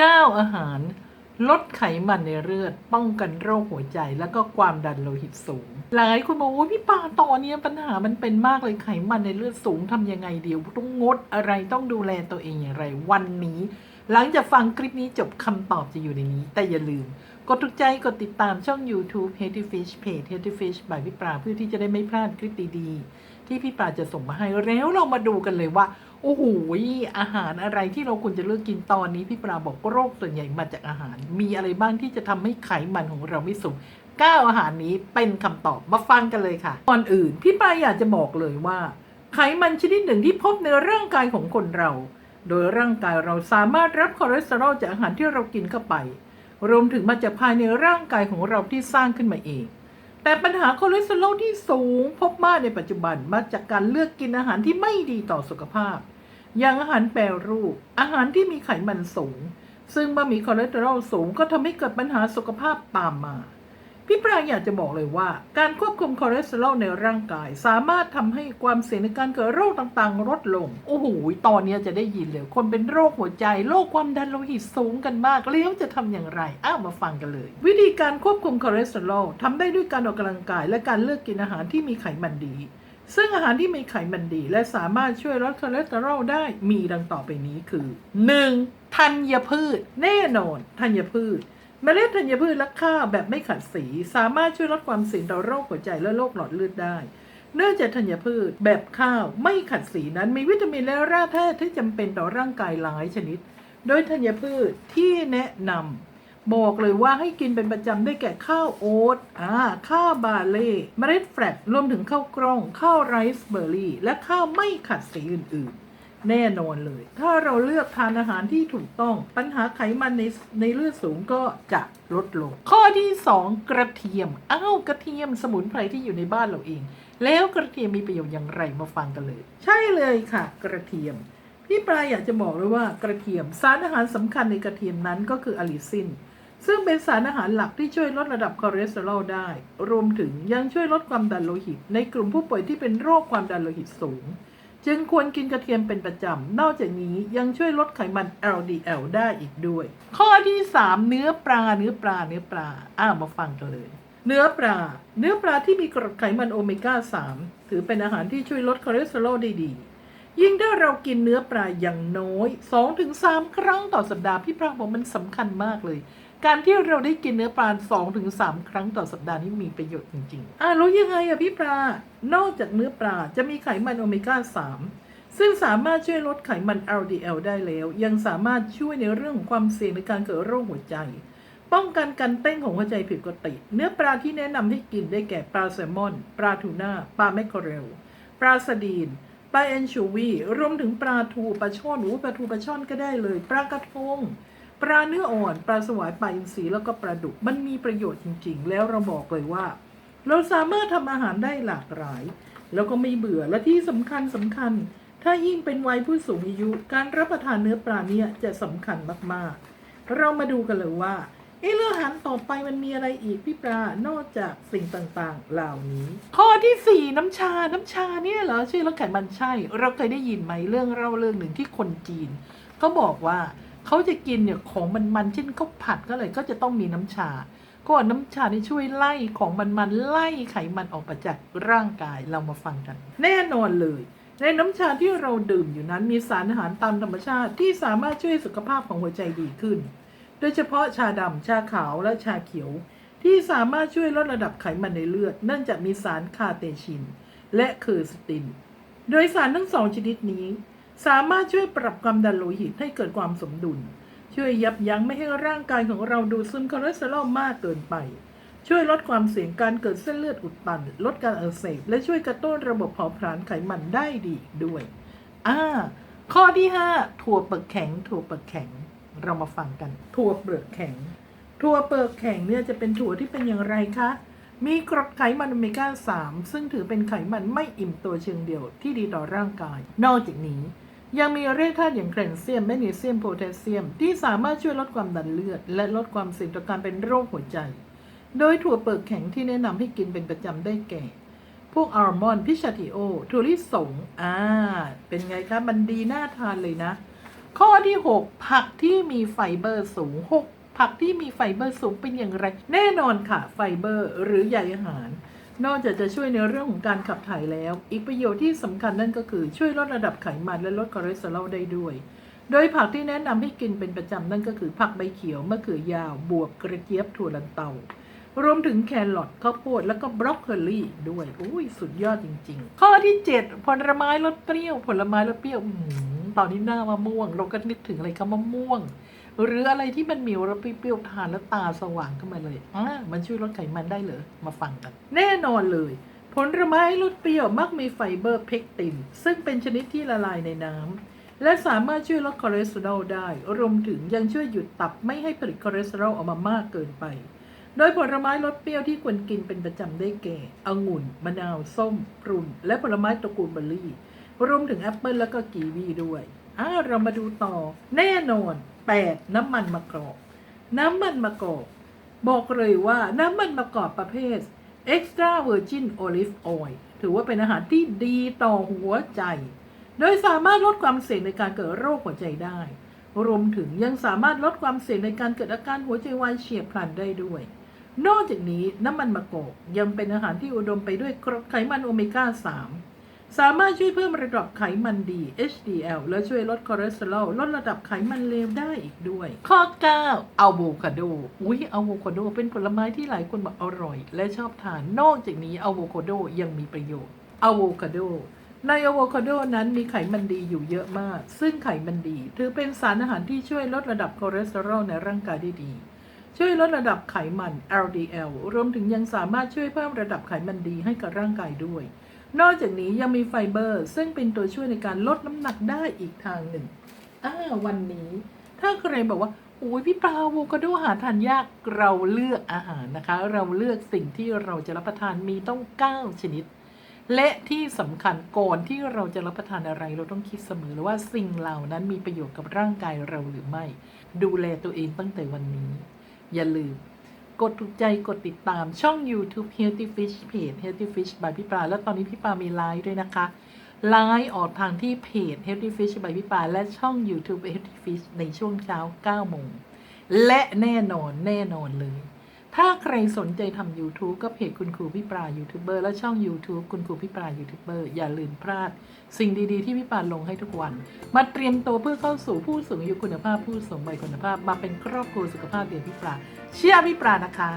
9 อาหาร ลดไขมันในเลือด ป้องกันโรคหัวใจ แล้วก็ความดันโลหิตสูง หลายคนบอกว่าพี่ปาตอนนี้ปัญหามันเป็นมากเลยไขมันในเลือดสูงทำยังไงเดียวต้องงดอะไรต้องดูแลตัวเองอย่างไร วันนี้ หลังจากฟังคลิปนี้จบคำตอบจะอยู่ในนี้ แต่อย่าลืม กดถูกใจกดติดตามช่อง YouTube Healthy Fish Page Healthy Fish by พี่ปลาเพื่อที่จะได้ไม่พลาดคลิปดีๆที่พี่ปลาจะส่งมาให้แล้วเรามาดูกันเลยว่า โอ้โหอาหารอะไรที่เราควรจะเลือกกินตอนนี้พี่ปลาบอกโรคส่วนใหญ่มาจากอาหาร มีอะไรบ้างที่จะทำให้ไขมันของเราไม่สูงก้าอาหารนี้เป็นคำตอบมาฟังกันเลยค่ะก่อนอื่นพี่ปลาอยากจะบอกเลยว่า ไขมันชนิดหนึ่งที่พบในร่างกายของคนเรา โดยร่างกายเราสามารถรับคอเลสเตอรอลจากอาหารที่เรากินเข้าไป รวมถึงมาจากภายในร่างกายของเราที่สร้างขึ้นมาเองแต่ปัญหาคอเลสเตอรอลที่สูงพบมากในปัจจุบันมาจากการเลือกกินอาหารที่ไม่ดีต่อสุขภาพ อย่างอาหารแปรรูป อาหารที่มีไขมันสูง ซึ่งเมื่อมีคอเลสเตอรอลสูงก็ทำให้เกิดปัญหาสุขภาพตามมาพี่ปราอยากจะบอกเลยว่า การควบคุมคอเลสเตอรอลในร่างกาย สามารถทำให้ความเสี่ยงในการเกิดโรคต่างๆ ลดลง โอ้โห ตอนนี้จะได้ยินเลย คนเป็นโรคหัวใจ โรคความดันโลหิตสูงกันมาก แล้วจะทำอย่างไร อ้าวมาฟังกันเลย วิธีการควบคุมคอเลสเตอรอลทำได้ด้วยการออกกำลังกาย และการเลือกกินอาหารที่มีไขมันดี ซึ่งอาหารที่มีไขมันดี และสามารถช่วยลดคอเลสเตอรอลได้มีดังต่อไปนี้คือ 1. ธัญพืช แน่นอนธัญพืชเมล็ดธัญพืชและข้าวแบบไม่ขัดสี สามารถช่วยลดความเสี่ยงต่อโรคหัวใจและโรคหลอดเลือดได้ เนื่องจากธัญพืชแบบข้าวไม่ขัดสีนั้นมีวิตามินและแร่ธาตุที่จำเป็นต่อร่างกายหลายชนิด โดยธัญพืชที่แนะนำ บอกเลยว่าให้กินเป็นประจำได้แก่ข้าวโอ๊ตอ่าข้าวบาเล่เมล็ดแฟลกรวมถึงข้าวกล้อง ข้าวไรซ์เบอร์รี่ และข้าวไม่ขัดสีอื่น ๆแน่นอนเลย ถ้าเราเลือกทานอาหารที่ถูกต้อง ปัญหาไขมันในในเลือดสูงก็จะลดลง ข้อที่ 2 กระเทียม อ้าว กระเทียมสมุนไพรที่อยู่ในบ้านเราเอง แล้วกระเทียมมีประโยชน์อย่างไรมาฟังกันเลย ใช่เลยค่ะ กระเทียม พี่ปลายอยากจะบอกเลยว่ากระเทียม สารอาหารสำคัญในกระเทียมนั้นก็คืออะลิซิน ซึ่งเป็นสารอาหารหลักที่ช่วยลดระดับคอเลสเตอรอลได้ รวมถึงยังช่วยลดความดันโลหิต ในกลุ่มผู้ป่วยที่เป็นโรคความดันโลหิตสูง จึงควรกินกระเทียมเป็นประจำ นอกจากนี้ยังช่วยลดไขมัน LDL ได้อีกด้วย ข้อที่ 3 เนื้อปลาเนื้อปลาเนื้อปลาอ้ามาฟังกันเลย เนื้อปลา เนื้อปลาที่มีกรดไขมันโอเมก้า 3 ถือเป็นอาหารที่ช่วยลดคอเลสเตอรอลได้ดียิ่งถ้าเรากินเนื้อปลาอย่างน้อย 2-3 ครั้งต่อสัปดาห์พี่ปลาบอกมันสำคัญมากเลย การที่เราได้กินเนื้อปลา2-3ครั้งต่อสัปดาห์นี้มีประโยชน์จริงๆ อะแล้ยังไงอะพี่ปลา นอกจากเนื้อปลาจะมีไขมันโอเมก้า3ซึ่งสามารถช่วยลดไขมัน LDL ได้แล้ว ยังสามารถช่วยในเรื่องของความเสี่ยงในการเกิดโรคหัวใจ ป้องกันการเต้นของหัวใจผิดปกติ เนื้อปลาที่แนะนำให้กินได้แก่ปลาแซลมอน ปลาทูน่า ปลาแมคเคอเรล ปลาสดีน ปลาแอนชูวี รวมถึงปลาทู ปลาช่อนหรือปลาทูปลาช่อนก็ได้เลย ปลากระทง ปลาเนื้ออ่อนปลาสวายปลาอินทรีแล้วก็ปลาดุกมันมีประโยชน์จริง ๆ แล้วเราบอกเลยว่า เราสามารถทำอาหารได้หลากหลาย แล้วก็ไม่เบื่อและที่สำคัญสำคัญ ถ้ายิ่งเป็นวัยผู้สูงอายุ การรับประทานเนื้อปลาเนี่ยจะสำคัญมากๆ เรามาดูกันเลยว่าเอเรื่องอาหารต่อไปมันมีอะไรอีกพี่ปลานอกจากสิ่งต่างๆ เหล่านี้ ข้อที่ 4 น้ำชา น้ำชาเนี่ยเหรอช่วยลดไขมันใช่ เราเคยได้ยินไหมเรื่องเล่าเรื่องหนึ่งที่คนจีนเขาบอกว่า เขาจะกินเนี่ยของมันๆเช่นข้าวผัดก็เลยก็จะต้องมีน้ำชา ก็น้ำชาที่ช่วยไล่ของมันๆไล่ไขมันออกไปจากร่างกายเรามาฟังกัน แน่นอนเลย ในน้ำชาที่เราดื่มอยู่นั้นมีสารอาหารตามธรรมชาติที่สามารถช่วยสุขภาพของหัวใจดีขึ้น โดยเฉพาะชาดำชาขาวและชาเขียว ที่สามารถช่วยลดระดับไขมันในเลือด เนื่องจากมีสารคาเตชิน และเคอร์สติน โดยสารทั้งสองชนิดนี้ สามารถช่วยปรับความดันโลหิตให้เกิดความสมดุล ช่วยยับยั้งไม่ให้ร่างกายของเราดูดซึมคอเลสเตอรอลมากเกินไป ช่วยลดความเสี่ยงการเกิดเส้นเลือดอุดตัน ลดการอักเสบและช่วยกระตุ้นระบบเผาผลาญไขมันได้ดีด้วยอ่าข้อที่ 5 ถั่วเปลือกแข็ง ถั่วเปลือกแข็ง เรามาฟังกัน ถั่วเปลือกแข็ง ถั่วเปลือกแข็งเนี่ยจะเป็นถั่วที่เป็นอย่างไรคะ มีกรดไขมันโอเมก้า 3 ซึ่งถือเป็นไขมันไม่อิ่มตัวเชิงเดียวที่ดีต่อร่างกาย นอกจากนี้ ยังมีแร่ธาตุอย่างแคลเซียม แมกนีเซียม โพแทสเซียม ที่สามารถช่วยลดความดันเลือด และลดความเสี่ยงต่อการเป็นโรคหัวใจ โดยถั่วเปลือกแข็งที่แนะนำให้กินเป็นประจำได้แก่ พวกอัลมอนด์ พิชาติโอถั่วลิสง อ่า เป็นไงคะ มันดีน่าทานเลยนะ ข้อที่ 6 ผักที่มีไฟเบอร์สูง 6 ผักที่มีไฟเบอร์สูงเป็นอย่างไร แน่นอนค่ะ ไฟเบอร์ หรือใยอาหาร นอกจากจะช่วยในเรื่องของการขับถ่ายแล้ว อีกประโยชน์ที่สำคัญนั่นก็คือช่วยลดระดับไขมันและลดคอเลสเตอรอลได้ด้วย โดยผักที่แนะนำให้กินเป็นประจำนั่นก็คือผักใบเขียวมะเขือยาว บวบกระเจี๊ยบถั่วลันเตารวมถึงแครอทข้าวโพดแล้วก็บรอกโคลีด้วยอุ้ยสุดยอดจริง ๆ ข้อที่ 7 ผลไม้รสเปรี้ยว ผลไม้รสเปรี้ยวอืตอนนี้หน้ามะม่วง เราก็นึกถึงอะไรก็มะม่วง หรืออะไรที่มันมีรสเปรี้ยวๆทานแล้วตาสว่างขึ้นมาเลยอ่ามันช่วยลดไขมันได้เหรอมาฟังกัน แน่นอนเลย ผลไม้รสเปรี้ยวมักมีไฟเบอร์เพกติน ซึ่งเป็นชนิดที่ละลายในน้ำและสามารถช่วยลดคอเลสเตอรอลได้ รวมถึงยังช่วยหยุดตับไม่ให้ผลิตคอเลสเตอรอลออกมามากเกินไป โดยผลไม้รสเปรี้ยวที่ควรกินเป็นประจำได้แก่องุ่น มะนาว ส้มปรุนและผลไม้ตระกูลเบอร์รี่ รวมถึงแอปเปิลแล้วก็กีวีด้วยอ่าเรามาดูต่อ แน่นอน 8 น้ำมันมะกอก น้ำมันมะกอก บอกเลยว่าน้ำมันมะกอกประเภท extra virgin olive oil ถือว่าเป็นอาหารที่ดีต่อหัวใจ โดยสามารถลดความเสี่ยงในการเกิดโรคหัวใจได้ รวมถึงยังสามารถลดความเสี่ยงในการเกิดอาการหัวใจวายเฉียบพลันได้ด้วย นอกจากนี้น้ำมันมะกอกยังเป็นอาหารที่อุดมไปด้วยกรดไขมันโอเมก้า 3 สามารถช่วยเพิ่มระดับไขมันดี HDL และช่วยลดคอเลสเตอรอลลดระดับไขมันเลวได้อีกด้วย ข้อ 9 อะโวคาโด อุ้ยอะโวคาโดเป็นผลไม้ที่หลายคนบอกอร่อย และชอบทาน นอกจากนี้อะโวคาโดยังมีประโยชน์อะโวคาโดในอะโวคาโดนั้นมีไขมันดีอยู่เยอะมาก ซึ่งไขมันดี ถือเป็นสารอาหารที่ช่วยลดระดับคอเลสเตอรอลในร่างกายได้ดี ช่วยลดระดับไขมัน LDL รวมถึงยังสามารถช่วยเพิ่มระดับไขมันดีให้กับร่างกายด้วย นอกจากนี้ยังมีไฟเบอร์ ซึ่งเป็นตัวช่วยในการลดน้ำหนักได้อีกทางหนึ่งอ่าวันนี้ ถ้าใครบอกว่าโอ้ยพี่ปลาโวคาโดหาทานยากเราเลือกอาหารนะคะ เราเลือกสิ่งที่เราจะรับประทานมีต้อง9ชนิด และที่สำคัญก่อนที่เราจะรับประทานอะไร เราต้องคิดเสมอเลยว่าสิ่งเหล่านั้นมีประโยชน์กับร่างกายเราหรือไม่ ดูแลตัวเองตั้งแต่วันนี้ อย่าลืม กดถูกใจกดติดตามช่อง YouTube Healthy Fish Page Healthy Fish by พี่ปลาแล้วตอนนี้พี่ปลามีไลฟ์ด้วยนะคะไลฟ์ออกทางที่เพจ Healthy Fish by พี่ปลาและช่อง YouTube Healthy Fish ในช่วงเช้า9โมงและแน่นอนแน่นอนเลย ถ้าใครสนใจทำ YouTube ก็เพจคุณครูพี่ปลายูทูบเบอร์และช่อง YouTube คุณครูพี่ปลายูทูบเบอร์อย่าลืมพลาด สิ่งดีๆที่พี่ปลาลงให้ทุกวัน มาเตรียมตัวเพื่อเข้าสู่ผู้สูงอายุคุณภาพผู้สูงวัยคุณภาพ มาเป็นครอบครัวสุขภาพเดียวพี่ปลาเชื่อพี่ปลานะคะ